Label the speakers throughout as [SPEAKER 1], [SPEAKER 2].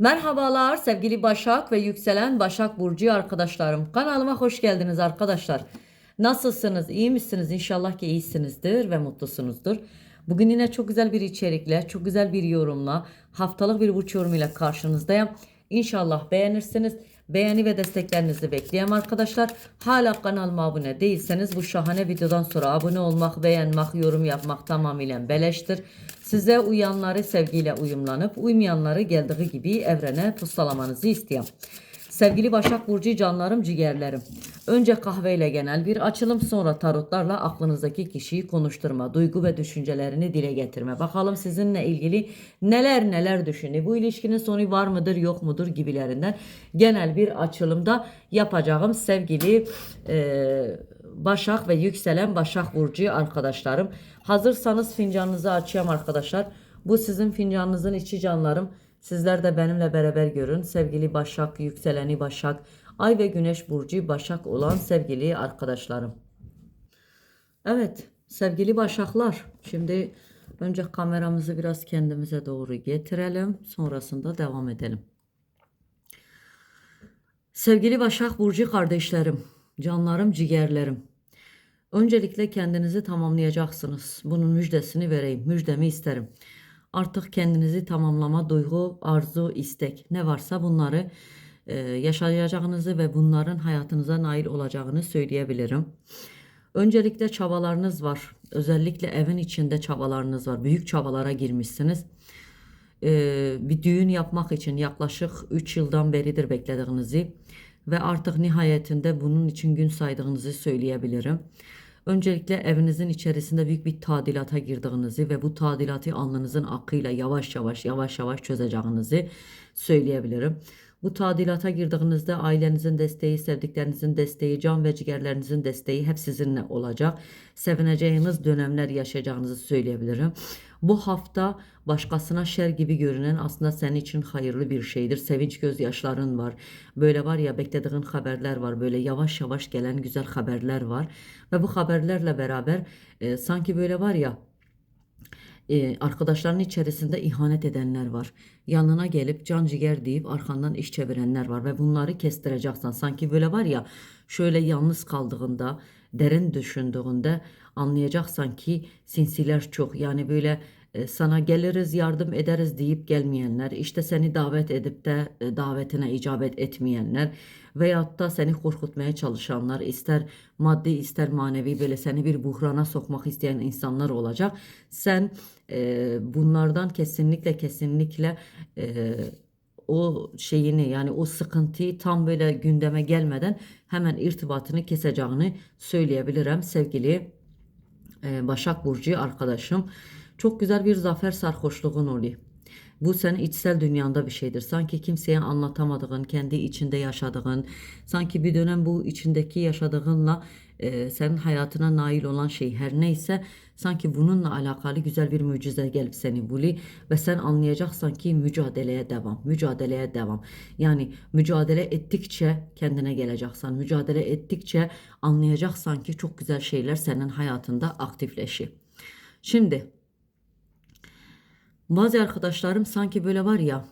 [SPEAKER 1] Merhabalar sevgili Başak ve yükselen Başak Burcu arkadaşlarım. Kanalıma hoş geldiniz arkadaşlar. Nasılsınız? İyi misiniz? İnşallah ki iyisinizdir ve mutlusunuzdur. Bugün yine çok güzel bir içerikle, çok güzel bir yorumla, haftalık bir burç yorumuyla karşınızdayım. İnşallah beğenirsiniz. Beğeni ve desteklerinizi bekleyen arkadaşlar. Hala kanalıma abone değilseniz bu şahane videodan sonra abone olmak, beğenmek, yorum yapmak tamamıyla beleştir. Size uyanları sevgiyle uyumlanıp uymayanları geldiği gibi evrene pustalamanızı istiyorum. Sevgili Başak Burcu canlarım ciğerlerim. Önce kahveyle genel bir açılım sonra tarotlarla aklınızdaki kişiyi konuşturma, duygu ve düşüncelerini dile getirme. Bakalım sizinle ilgili neler neler düşünüyor. Bu ilişkinin sonu var mıdır yok mudur gibilerinden genel bir açılımda yapacağım sevgili e, Başak ve yükselen Başak Burcu arkadaşlarım. Hazırsanız fincanınızı açıyorum arkadaşlar. Bu sizin fincanınızın içi canlarım. Sizler de benimle beraber görün. Sevgili Başak, yükseleni Başak, Ay ve Güneş burcu Başak olan sevgili arkadaşlarım. Evet, sevgili Başaklar. Şimdi önce kameramızı biraz kendimize doğru getirelim. Sonrasında devam edelim. Sevgili Başak Burcu kardeşlerim, canlarım, ciğerlerim. Öncelikle kendinizi tamamlayacaksınız. Bunun müjdesini vereyim. Müjdemi isterim. Artık kendinizi tamamlama duygu, arzu, istek ne varsa bunları e, yaşayacağınızı ve bunların hayatınıza nail olacağını söyleyebilirim. Öncelikle çabalarınız var. Özellikle evin içinde çabalarınız var. Büyük çabalara girmişsiniz. Ee, bir düğün yapmak için yaklaşık 3 yıldan beridir beklediğinizi ve artık nihayetinde bunun için gün saydığınızı söyleyebilirim. Öncelikle evinizin içerisinde büyük bir tadilata girdiğinizi ve bu tadilatı alnınızın akıyla yavaş yavaş yavaş yavaş çözeceğinizi söyleyebilirim. Bu tadilata girdiğinizde ailenizin desteği, sevdiklerinizin desteği, can ve ciğerlerinizin desteği hep sizinle olacak. Sevineceğiniz dönemler yaşayacağınızı söyleyebilirim. Bu hafta başkasına şer gibi görünen aslında senin için hayırlı bir şeydir. Sevinç gözyaşların var. Böyle var ya beklediğin haberler var. Böyle yavaş yavaş gelen güzel haberler var. Ve bu haberlerle beraber e, sanki böyle var ya e, arkadaşların içerisinde ihanet edenler var. Yanına gelip can ciğer deyip arkandan iş çevirenler var ve bunları kestireceksin. Sanki böyle var ya şöyle yalnız kaldığında, derin düşündüğünde anlayacaksan ki sinsiler çok. Yani böyle e, sana geliriz yardım ederiz deyip gelmeyenler, işte seni davet edip de e, davetine icabet etmeyenler veyahut da seni korkutmaya çalışanlar, ister maddi ister manevi böyle seni bir buhrana sokmak isteyen insanlar olacak. Sen e, bunlardan kesinlikle kesinlikle e, o şeyini yani o sıkıntıyı tam böyle gündeme gelmeden hemen irtibatını keseceğini söyleyebilirim sevgili e, Başak Burcu arkadaşım. Çok güzel bir zafer sarhoşluğun oluyor. Bu senin içsel dünyanda bir şeydir. Sanki kimseye anlatamadığın, kendi içinde yaşadığın, sanki bir dönem bu içindeki yaşadığınla e, senin hayatına nail olan şey her neyse sanki bununla alakalı güzel bir mucize gelip seni buluyor ve sen anlayacaksan ki mücadeleye devam, mücadeleye devam. Yani mücadele ettikçe kendine geleceksen, mücadele ettikçe anlayacaksan ki çok güzel şeyler senin hayatında aktifleşiyor. Şimdi bazı arkadaşlarım sanki böyle var ya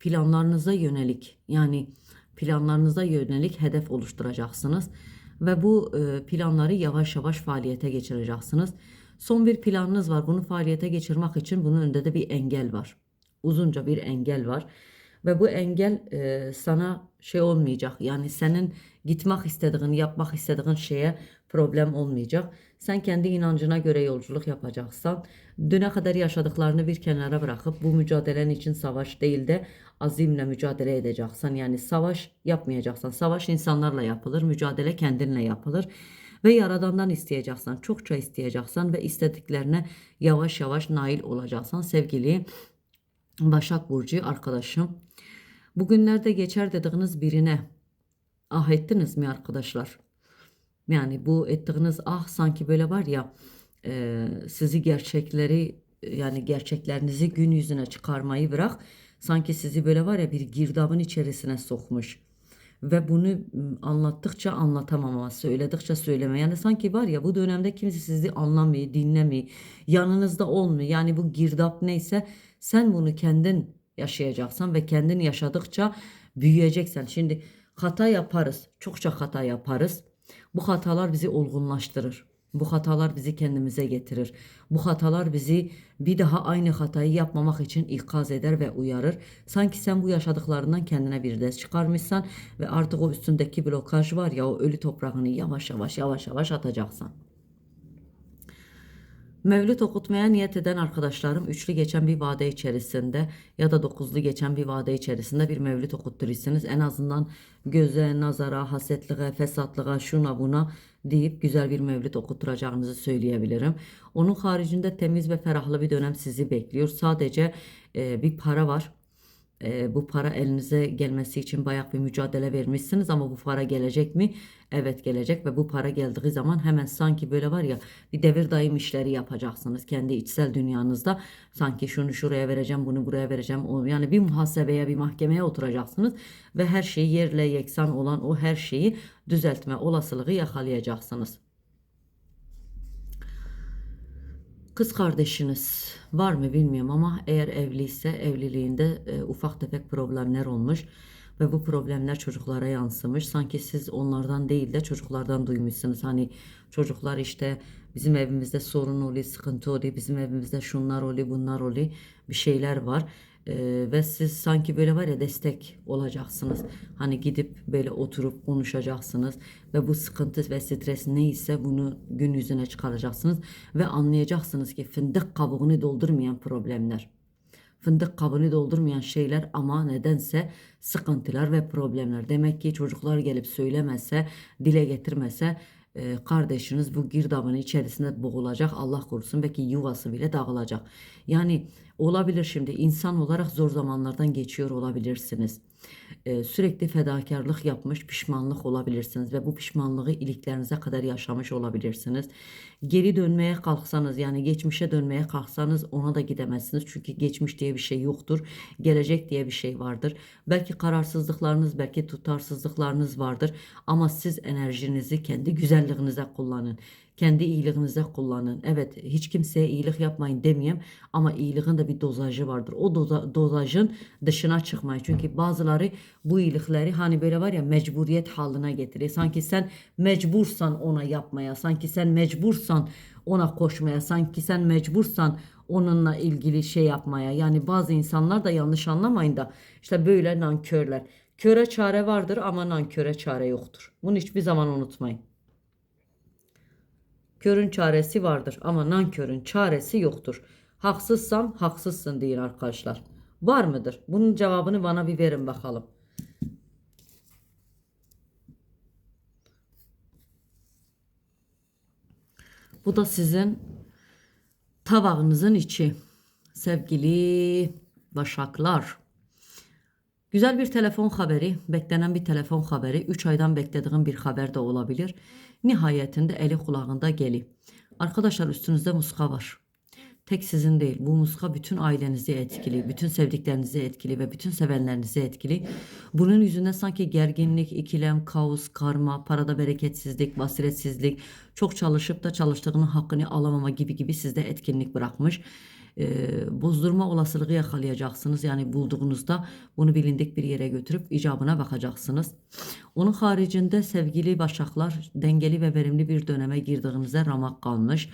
[SPEAKER 1] planlarınıza yönelik yani planlarınıza yönelik hedef oluşturacaksınız ve bu e, planları yavaş yavaş faaliyete geçireceksiniz. Son bir planınız var. Bunu faaliyete geçirmek için bunun önünde de bir engel var. Uzunca bir engel var. Ve bu engel e, sana şey olmayacak. Yani senin gitmek istediğin, yapmak istediğin şeye problem olmayacak. Sen kendi inancına göre yolculuk yapacaksan, düne kadar yaşadıklarını bir kenara bırakıp bu mücadelenin için savaş değil de azimle mücadele edeceksen. Yani savaş yapmayacaksan. Savaş insanlarla yapılır, mücadele kendinle yapılır. Ve Yaradan'dan isteyeceksen, çokça isteyeceksen ve istediklerine yavaş yavaş nail olacaksan sevgili Başak Burcu arkadaşım. Bugünlerde geçer dediğiniz birine ah ettiniz mi arkadaşlar? Yani bu ettiğiniz ah sanki böyle var ya e, sizi gerçekleri yani gerçeklerinizi gün yüzüne çıkarmayı bırak. Sanki sizi böyle var ya bir girdabın içerisine sokmuş. Ve bunu anlattıkça anlatamama, söyledikçe söyleme. Yani sanki var ya bu dönemde kimse sizi anlamıyor, dinlemiyor, yanınızda olmuyor. Yani bu girdap neyse sen bunu kendin yaşayacaksan ve kendin yaşadıkça büyüyeceksen. Şimdi hata yaparız. Çokça hata yaparız. Bu hatalar bizi olgunlaştırır. Bu hatalar bizi kendimize getirir. Bu hatalar bizi bir daha aynı hatayı yapmamak için ikaz eder ve uyarır. Sanki sen bu yaşadıklarından kendine bir ders çıkarmışsan ve artık o üstündeki blokaj var ya o ölü toprağını yavaş yavaş yavaş yavaş atacaksın. Mevlüt okutmaya niyet eden arkadaşlarım üçlü geçen bir vade içerisinde ya da dokuzlu geçen bir vade içerisinde bir mevlüt okutturursunuz. En azından göze, nazara, hasetliğe, fesatlığa, şuna buna deyip güzel bir mevlüt okutturacağınızı söyleyebilirim. Onun haricinde temiz ve ferahlı bir dönem sizi bekliyor. Sadece e, bir para var. E, bu para elinize gelmesi için bayağı bir mücadele vermişsiniz ama bu para gelecek mi? Evet gelecek ve bu para geldiği zaman hemen sanki böyle var ya bir devir daim işleri yapacaksınız kendi içsel dünyanızda. Sanki şunu şuraya vereceğim, bunu buraya vereceğim. Yani bir muhasebeye, bir mahkemeye oturacaksınız ve her şeyi yerle yeksan olan o her şeyi düzeltme olasılığı yakalayacaksınız. Kız kardeşiniz var mı bilmiyorum ama eğer evliyse evliliğinde e, ufak tefek problemler olmuş ve bu problemler çocuklara yansımış. Sanki siz onlardan değil de çocuklardan duymuşsunuz. Hani çocuklar işte bizim evimizde sorun oluyor, sıkıntı oluyor, bizim evimizde şunlar oluyor, bunlar oluyor, bir şeyler var. E, ve siz sanki böyle var ya destek olacaksınız. Hani gidip böyle oturup konuşacaksınız ve bu sıkıntı ve stres neyse bunu gün yüzüne çıkaracaksınız ve anlayacaksınız ki fındık kabuğunu doldurmayan problemler. Fındık kabını doldurmayan şeyler ama nedense sıkıntılar ve problemler. Demek ki çocuklar gelip söylemese, dile getirmese e, kardeşiniz bu girdabın içerisinde boğulacak. Allah korusun belki yuvası bile dağılacak. Yani olabilir şimdi insan olarak zor zamanlardan geçiyor olabilirsiniz. Sürekli fedakarlık yapmış pişmanlık olabilirsiniz ve bu pişmanlığı iliklerinize kadar yaşamış olabilirsiniz. Geri dönmeye kalksanız yani geçmişe dönmeye kalksanız ona da gidemezsiniz. Çünkü geçmiş diye bir şey yoktur. Gelecek diye bir şey vardır. Belki kararsızlıklarınız, belki tutarsızlıklarınız vardır. Ama siz enerjinizi kendi güzelliğinize kullanın. Kendi iyiliğinize kullanın. Evet hiç kimseye iyilik yapmayın demeyeyim ama iyiliğin de bir dozajı vardır. O doza, dozajın dışına çıkmayın. Çünkü bazıları bu iyilikleri hani böyle var ya mecburiyet haline getiriyor. Sanki sen mecbursan ona yapmaya, sanki sen mecbursan ona koşmaya, sanki sen mecbursan onunla ilgili şey yapmaya. Yani bazı insanlar da yanlış anlamayın da işte böyle nankörler. Köre çare vardır ama nanköre çare yoktur. Bunu hiçbir zaman unutmayın. Körün çaresi vardır ama nankörün çaresi yoktur. Haksızsam haksızsın deyin arkadaşlar. Var mıdır? Bunun cevabını bana bir verin bakalım. Bu da sizin tabağınızın içi. Sevgili başaklar. Güzel bir telefon haberi, beklenen bir telefon haberi, 3 aydan beklediğim bir haber de olabilir. Nihayetinde eli kulağında geli. Arkadaşlar üstünüzde muska var. Tek sizin değil. Bu muska bütün ailenizi etkili, bütün sevdiklerinizi etkili ve bütün sevenlerinizi etkili. Bunun yüzünden sanki gerginlik, ikilem, kaos, karma, parada bereketsizlik, basiretsizlik, çok çalışıp da çalıştığının hakkını alamama gibi gibi sizde etkinlik bırakmış. Ee, bozdurma olasılığı yakalayacaksınız. Yani bulduğunuzda bunu bilindik bir yere götürüp icabına bakacaksınız. Onun haricinde sevgili başaklar dengeli ve verimli bir döneme girdiğinize ramak kalmış.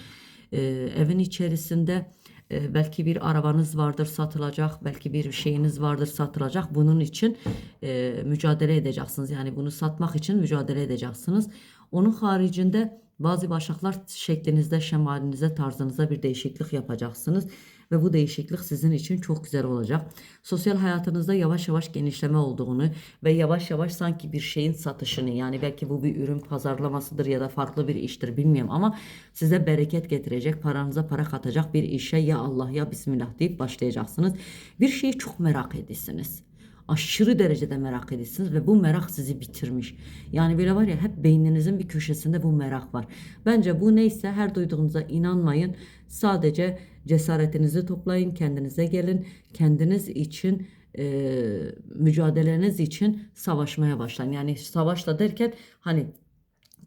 [SPEAKER 1] Ee, evin içerisinde e, belki bir arabanız vardır satılacak, belki bir şeyiniz vardır satılacak. Bunun için e, mücadele edeceksiniz. Yani bunu satmak için mücadele edeceksiniz. Onun haricinde bazı başaklar şeklinizde, şemalinizde, tarzınıza bir değişiklik yapacaksınız ve bu değişiklik sizin için çok güzel olacak. Sosyal hayatınızda yavaş yavaş genişleme olduğunu ve yavaş yavaş sanki bir şeyin satışını yani belki bu bir ürün pazarlamasıdır ya da farklı bir iştir bilmiyorum ama size bereket getirecek, paranıza para katacak bir işe ya Allah ya Bismillah deyip başlayacaksınız. Bir şeyi çok merak edesiniz aşırı derecede merak ediyorsunuz ve bu merak sizi bitirmiş. Yani böyle var ya hep beyninizin bir köşesinde bu merak var. Bence bu neyse her duyduğunuza inanmayın. Sadece cesaretinizi toplayın, kendinize gelin, kendiniz için e, mücadeleniz için savaşmaya başlayın. Yani savaşla derken hani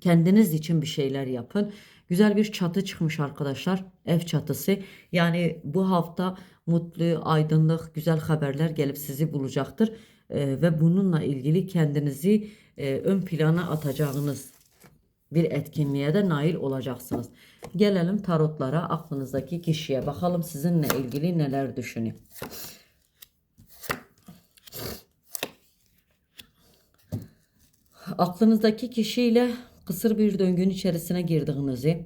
[SPEAKER 1] Kendiniz için bir şeyler yapın. Güzel bir çatı çıkmış arkadaşlar. Ev çatısı. Yani bu hafta mutlu, aydınlık, güzel haberler gelip sizi bulacaktır. Ee, ve bununla ilgili kendinizi e, ön plana atacağınız bir etkinliğe de nail olacaksınız. Gelelim tarotlara, aklınızdaki kişiye. Bakalım sizinle ilgili neler düşünüyor. Aklınızdaki kişiyle kısır bir döngünün içerisine girdiğinizi,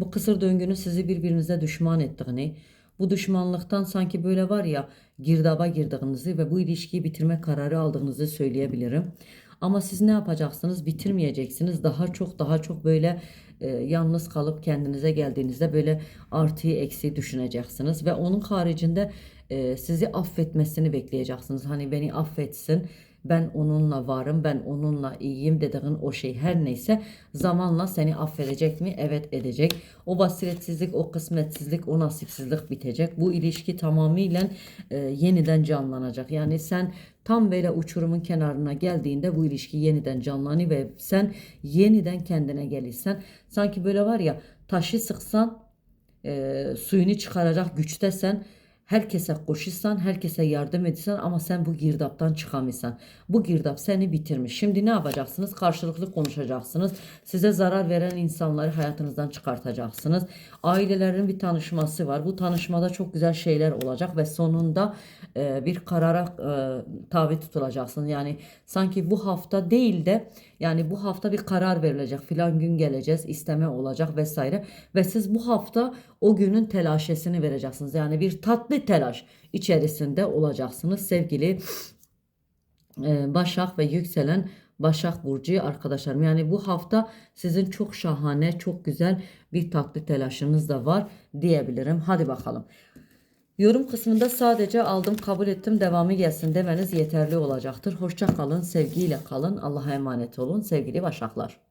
[SPEAKER 1] bu kısır döngünün sizi birbirinize düşman ettiğini, bu düşmanlıktan sanki böyle var ya girdaba girdiğinizi ve bu ilişkiyi bitirme kararı aldığınızı söyleyebilirim. Ama siz ne yapacaksınız? Bitirmeyeceksiniz. Daha çok daha çok böyle e, yalnız kalıp kendinize geldiğinizde böyle artıyı eksiği düşüneceksiniz ve onun haricinde e, sizi affetmesini bekleyeceksiniz. Hani beni affetsin ben onunla varım, ben onunla iyiyim dediğin o şey her neyse zamanla seni affedecek mi? Evet edecek. O basiretsizlik, o kısmetsizlik, o nasipsizlik bitecek. Bu ilişki tamamıyla e, yeniden canlanacak. Yani sen tam böyle uçurumun kenarına geldiğinde bu ilişki yeniden canlanıyor ve sen yeniden kendine gelirsen sanki böyle var ya taşı sıksan e, suyunu çıkaracak güçtesen herkese koşursan, herkese yardım etsen ama sen bu girdaptan çıkamıyorsan. Bu girdap seni bitirmiş. Şimdi ne yapacaksınız? Karşılıklı konuşacaksınız. Size zarar veren insanları hayatınızdan çıkartacaksınız. Ailelerin bir tanışması var. Bu tanışmada çok güzel şeyler olacak ve sonunda e, bir karara e, tabi tutulacaksınız. Yani sanki bu hafta değil de yani bu hafta bir karar verilecek. Filan gün geleceğiz, isteme olacak vesaire ve siz bu hafta o günün telaşesini vereceksiniz. Yani bir tatlı telaş içerisinde olacaksınız sevgili e, Başak ve yükselen Başak Burcu arkadaşlarım. Yani bu hafta sizin çok şahane, çok güzel bir tatlı telaşınız da var diyebilirim. Hadi bakalım. Yorum kısmında sadece aldım, kabul ettim, devamı gelsin demeniz yeterli olacaktır. Hoşça kalın, sevgiyle kalın. Allah'a emanet olun sevgili Başaklar.